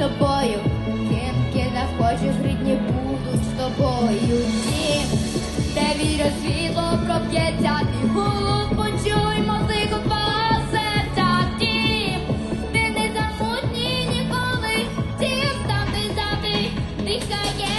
тобою, ким кидав хочу, грідні будуть з тобою. Дім, де вірю світло проб'ється, твій голос почуй музику твого серця. Дім, ти не замутній ніколи, Дім, там ти завжди дихає.